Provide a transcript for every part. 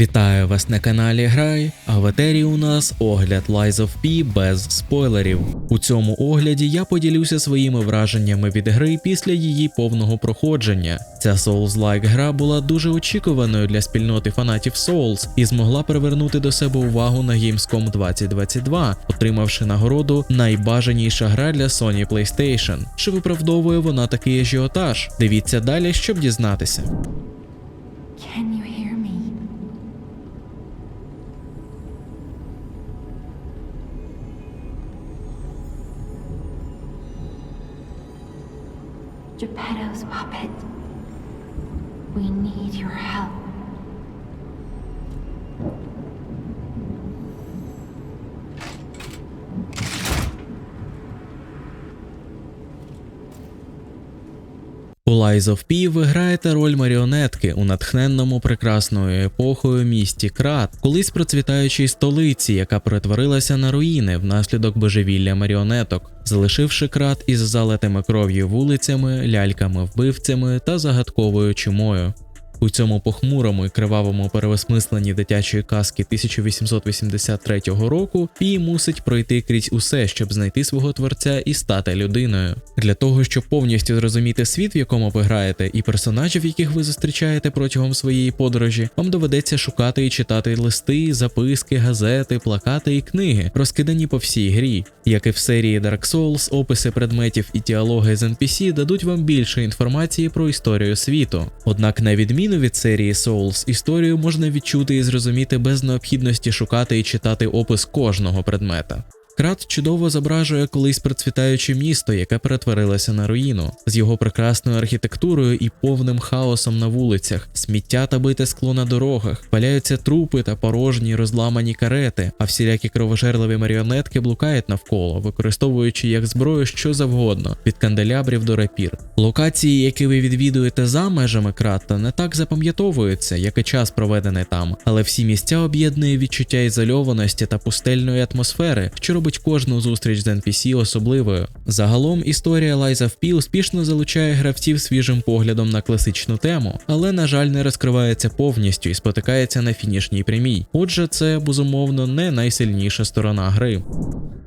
Вітаю вас на каналі Грай, а в етері у нас огляд Lies of P без спойлерів. У цьому огляді я поділюся своїми враженнями від гри після її повного проходження. Ця Souls-like гра була дуже очікуваною для спільноти фанатів Souls і змогла привернути до себе увагу на Gamescom 2022, отримавши нагороду найбажаніша гра для Sony PlayStation. Чи виправдовує вона такий ажіотаж? Дивіться далі, щоб дізнатися. Geppetto's puppet. We need your help. У Lies of P ви граєте роль маріонетки у натхненному прекрасною епохою місті Крат, колись процвітаючій столиці, яка перетворилася на руїни внаслідок божевілля маріонеток, залишивши крат із залитими кров'ю вулицями, ляльками-вбивцями та загадковою чумою. У цьому похмурому і кривавому переосмисленні дитячої казки 1883 року Пі мусить пройти крізь усе, щоб знайти свого творця і стати людиною. Для того, щоб повністю зрозуміти світ, в якому ви граєте, і персонажів, яких ви зустрічаєте протягом своєї подорожі, вам доведеться шукати і читати листи, записки, газети, плакати і книги, розкидані по всій грі. Як і в серії Dark Souls, описи предметів і діалоги з NPC дадуть вам більше інформації про історію світу. Однак, на відміну від серії Souls, історію можна відчути і зрозуміти без необхідності шукати і читати опис кожного предмета. Крат чудово зображує колись процвітаюче місто, яке перетворилося на руїну, з його прекрасною архітектурою і повним хаосом на вулицях, сміття та бите скло на дорогах, валяються трупи та порожні розламані карети, а всілякі кровожерливі маріонетки блукають навколо, використовуючи як зброю що завгодно, від канделябрів до рапір. Локації, які ви відвідуєте за межами крата, не так запам'ятовуються, як і час проведений там, але всі місця об'єднує відчуття ізольованості та пустельної атмосфери, що робить кожну зустріч з NPC особливою. Загалом історія Lies of P успішно залучає гравців свіжим поглядом на класичну тему, але, на жаль, не розкривається повністю і спотикається на фінішній прямій. Отже, це безумовно не найсильніша сторона гри.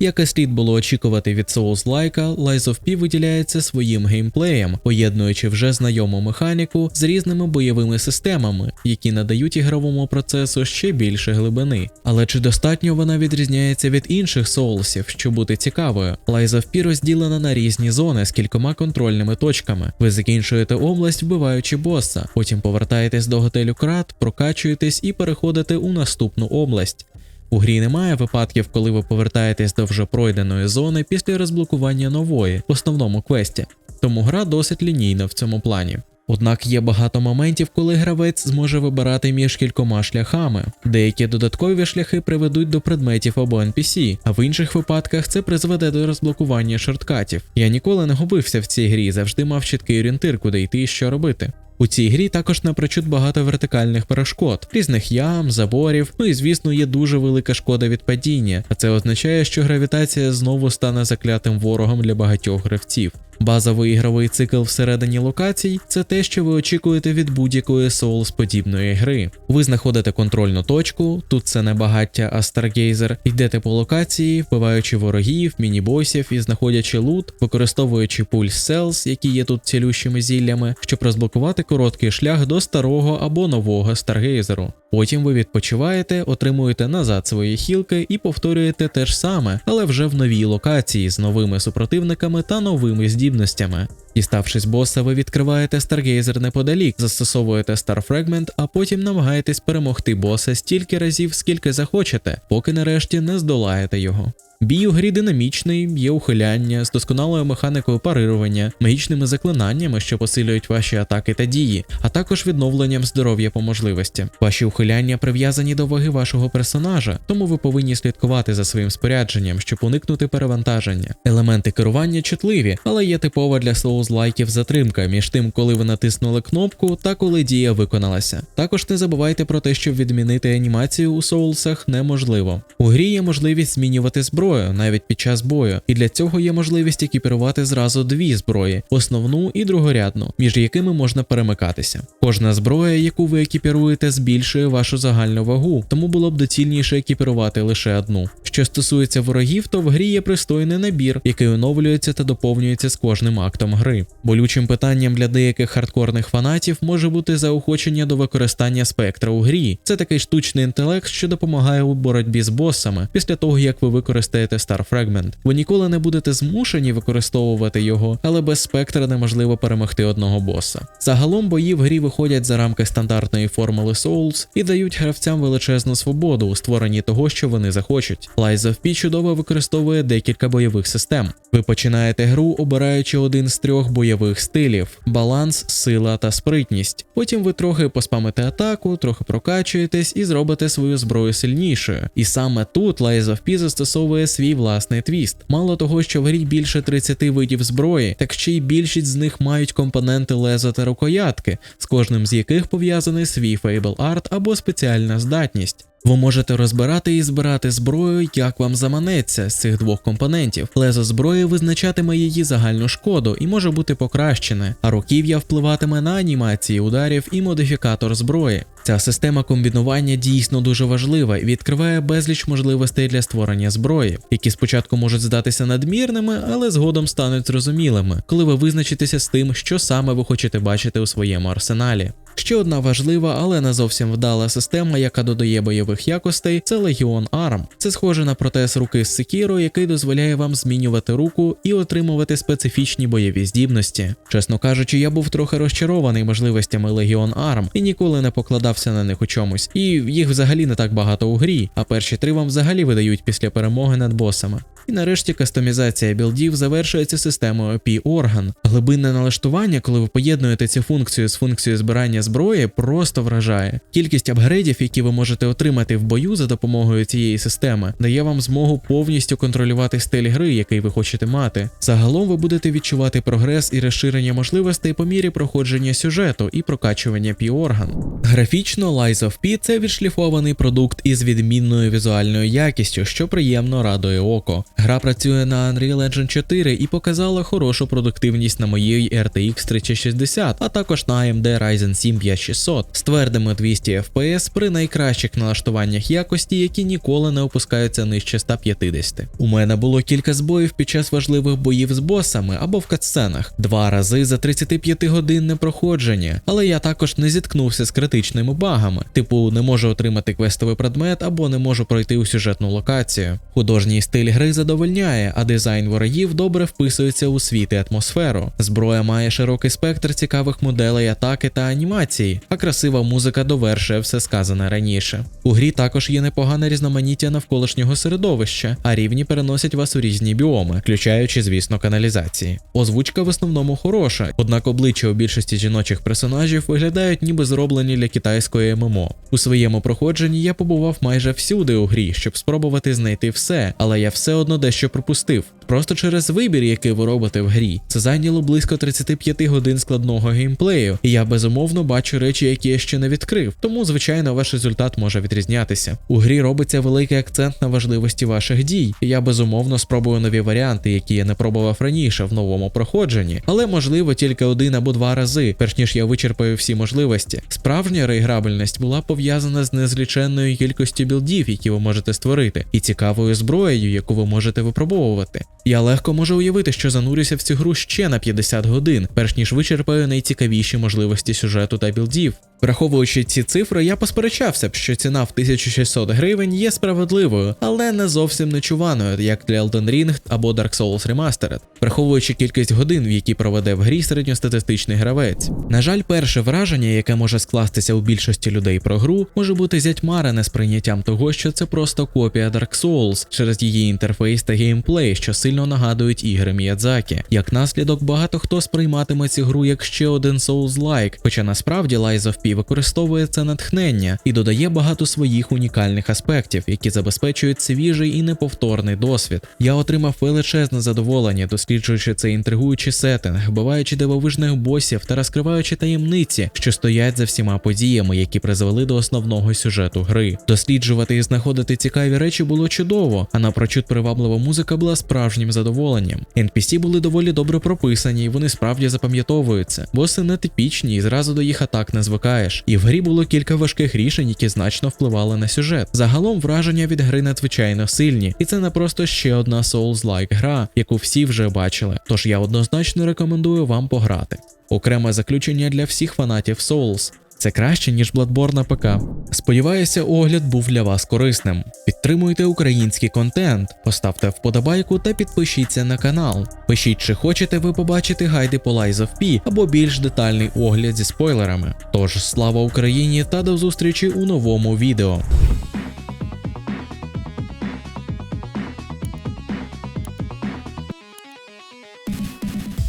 Як і слід було очікувати від Souls-like, Lies of P виділяється своїм геймплеєм, поєднуючи вже знайому механіку з різними бойовими системами, які надають ігровому процесу ще більше глибини. Але чи достатньо вона відрізняється від інших соулсів, щоб бути цікавою? Lies of P розділена на різні зони з кількома контрольними точками. Ви закінчуєте область, вбиваючи боса, потім повертаєтесь до готелю Крат, прокачуєтесь і переходите у наступну область. У грі немає випадків, коли ви повертаєтесь до вже пройденої зони після розблокування нової в основному квесті, тому гра досить лінійна в цьому плані. Однак є багато моментів, коли гравець зможе вибирати між кількома шляхами. Деякі додаткові шляхи приведуть до предметів або NPC, а в інших випадках це призведе до розблокування шорткатів. Я ніколи не губився в цій грі, завжди мав чіткий орієнтир, куди йти і що робити. У цій грі також напрочуд багато вертикальних перешкод, різних ям, заборів, ну і звісно є дуже велика шкода від падіння, а це означає, що гравітація знову стане заклятим ворогом для багатьох гравців. Базовий ігровий цикл всередині локацій це те, що ви очікуєте від будь-якої Souls подібної гри. Ви знаходите контрольну точку, тут це не багаття, а Старгейзер, йдете по локації, вбиваючи ворогів, мінібосів і знаходячи лут, використовуючи пульс Cells, які є тут цілющими зіллями, щоб розблокувати короткий шлях до старого або нового Старгейзеру. Потім ви відпочиваєте, отримуєте назад свої хілки і повторюєте те ж саме, але вже в новій локації з новими супротивниками та новими здібностями. Діставшись боса, ви відкриваєте Старгейзер неподалік, застосовуєте Star Fragment, а потім намагаєтесь перемогти боса стільки разів, скільки захочете, поки нарешті не здолаєте його. Бій у грі динамічний, є ухиляння з досконалою механикою парирування, магічними заклинаннями, що посилюють ваші атаки та дії, а також відновленням здоров'я по можливості. Ваші ухиляння прив'язані до ваги вашого персонажа, тому ви повинні слідкувати за своїм спорядженням, щоб уникнути перевантаження. Елементи керування чутливі, але є типова для соузлайків затримка між тим, коли ви натиснули кнопку та коли дія виконалася. Також не забувайте про те, що відмінити анімацію у соулсах неможливо. У грі є можливість змінювати зброю навіть під час бою, і для цього є можливість екіпірувати зразу дві зброї: основну і другорядну, між якими можна перемикатися. Кожна зброя, яку ви екіпіруєте, збільшує вашу загальну вагу, тому було б доцільніше екіпірувати лише одну. Що стосується ворогів, то в грі є пристойний набір, який оновлюється та доповнюється з кожним актом гри. Болючим питанням для деяких хардкорних фанатів може бути заохочення до використання спектра у грі. Це такий штучний інтелект, що допомагає у боротьбі з босами після того, як ви використаєте Star Fragment. Ви ніколи не будете змушені використовувати його, але без спектра неможливо перемогти одного боса. Загалом бої в грі виходять за рамки стандартної формули Souls і дають гравцям величезну свободу у створенні того, що вони захочуть. Lies of P чудово використовує декілька бойових систем. Ви починаєте гру, обираючи один з трьох бойових стилів: баланс, сила та спритність. Потім ви трохи поспамите атаку, трохи прокачуєтесь і зробите свою зброю сильнішою. І саме тут Lies of P застосовує свій власний твіст. Мало того, що в грі більше 30 видів зброї, так ще й більшість з них мають компоненти леза та рукоятки, з кожним з яких пов'язаний свій Fable Art або спеціальна здатність. Ви можете розбирати і збирати зброю, як вам заманеться з цих двох компонентів. Лезо зброї визначатиме її загальну шкоду і може бути покращене, а руків'я впливатиме на анімації ударів і модифікатор зброї. Ця система комбінування дійсно дуже важлива і відкриває безліч можливостей для створення зброї, які спочатку можуть здатися надмірними, але згодом стануть зрозумілими, коли ви визначитеся з тим, що саме ви хочете бачити у своєму арсеналі. Ще одна важлива, але не зовсім вдала система, яка додає бойових якостей, це Legion Arm. Це схоже на протез руки з секірою, який дозволяє вам змінювати руку і отримувати специфічні бойові здібності. Чесно кажучи, я був трохи розчарований можливостями Legion Arm і ніколи не покладався на них у чомусь. І їх взагалі не так багато у грі, а перші три вам взагалі видають після перемоги над босами. І нарешті кастомізація білдів завершується системою P-Organ. Глибинне налаштування, коли ви поєднуєте цю функцію з функцією збирання зброї, просто вражає. Кількість апгрейдів, які ви можете отримати в бою за допомогою цієї системи, дає вам змогу повністю контролювати стиль гри, який ви хочете мати. Загалом ви будете відчувати прогрес і розширення можливостей по мірі проходження сюжету і прокачування P-Organ. Графічно Lies of P – це відшліфований продукт із відмінною візуальною якістю, що приємно радує око. Гра працює на Unreal Engine 4 і показала хорошу продуктивність на моїй RTX 3060, а також на AMD Ryzen 7 5600 з твердими 200 FPS при найкращих налаштуваннях якості, які ніколи не опускаються нижче 150. У мене було кілька збоїв під час важливих боїв з босами або в катсценах, два рази за 35 годинне проходження, але я також не зіткнувся з критичними багами, типу не можу отримати квестовий предмет або не можу пройти у сюжетну локацію. Художній стиль гри задовольняє, а дизайн ворогів добре вписується у світ і атмосферу. Зброя має широкий спектр цікавих моделей атаки та анімації, а красива музика довершує все сказане раніше. У грі також є непогане різноманіття навколишнього середовища, а рівні переносять вас у різні біоми, включаючи, звісно, каналізації. Озвучка в основному хороша, однак обличчя у більшості жіночих персонажів виглядають ніби зроблені для китайської ММО. У своєму проходженні я побував майже всюди у грі, щоб спробувати знайти все, але я все одно дещо пропустив. Просто через вибір, який ви робите в грі, це зайняло близько 35 годин складного геймплею, і я безумовно бачу речі, які я ще не відкрив. Тому, звичайно, ваш результат може відрізнятися. У грі робиться великий акцент на важливості ваших дій, і я безумовно спробую нові варіанти, які я не пробував раніше в новому проходженні, але можливо тільки один або два рази, перш ніж я вичерпаю всі можливості. Справжня реіграбельність була пов'язана з незліченною кількістю білдів, які ви можете створити, і цікавою зброєю, яку ви можете випробовувати. Я легко можу уявити, що занурюся в цю гру ще на 50 годин, перш ніж вичерпаю найцікавіші можливості сюжету та білдів. Враховуючи ці цифри, я посперечався б, що ціна в 1600 гривень є справедливою, але не зовсім нечуваною, як для Elden Ring або Dark Souls Remastered, враховуючи кількість годин, в які проведе в грі середньостатистичний гравець. На жаль, перше враження, яке може скластися у більшості людей про гру, може бути зятьмарене сприйняттям того, що це просто копія Dark Souls через її інтерфейс та геймплей, що сильно нагадують ігри Міядзакі. Як наслідок, багато хто сприйматиме цю гру як ще один Souls-like, хоча насправді Lies of P використовує це натхнення і додає багато своїх унікальних аспектів, які забезпечують свіжий і неповторний досвід. Я отримав величезне задоволення, досліджуючи цей інтригуючий сеттинг, вбиваючи дивовижних босів та розкриваючи таємниці, що стоять за всіма подіями, які призвели до основного сюжету гри. Досліджувати і знаходити цікаві речі було чудово, а напрочуд приваблива музика була справжнім задоволенням. NPC були доволі добре прописані, і вони справді запам'ятовуються. Боси нетипічні, і зразу до їх атак не звикаєш. І в грі було кілька важких рішень, які значно впливали на сюжет. Загалом враження від гри надзвичайно сильні, і це не просто ще одна Souls-like гра, яку всі вже бачили. Тож я однозначно рекомендую вам пограти. Окреме заключення для всіх фанатів Souls. Це краще, ніж Bloodborne на ПК. Сподіваюся, огляд був для вас корисним. Підтримуйте український контент, поставте вподобайку та підпишіться на канал. Пишіть, чи хочете ви побачити гайди по Lies of P або більш детальний огляд зі спойлерами. Тож слава Україні та до зустрічі у новому відео.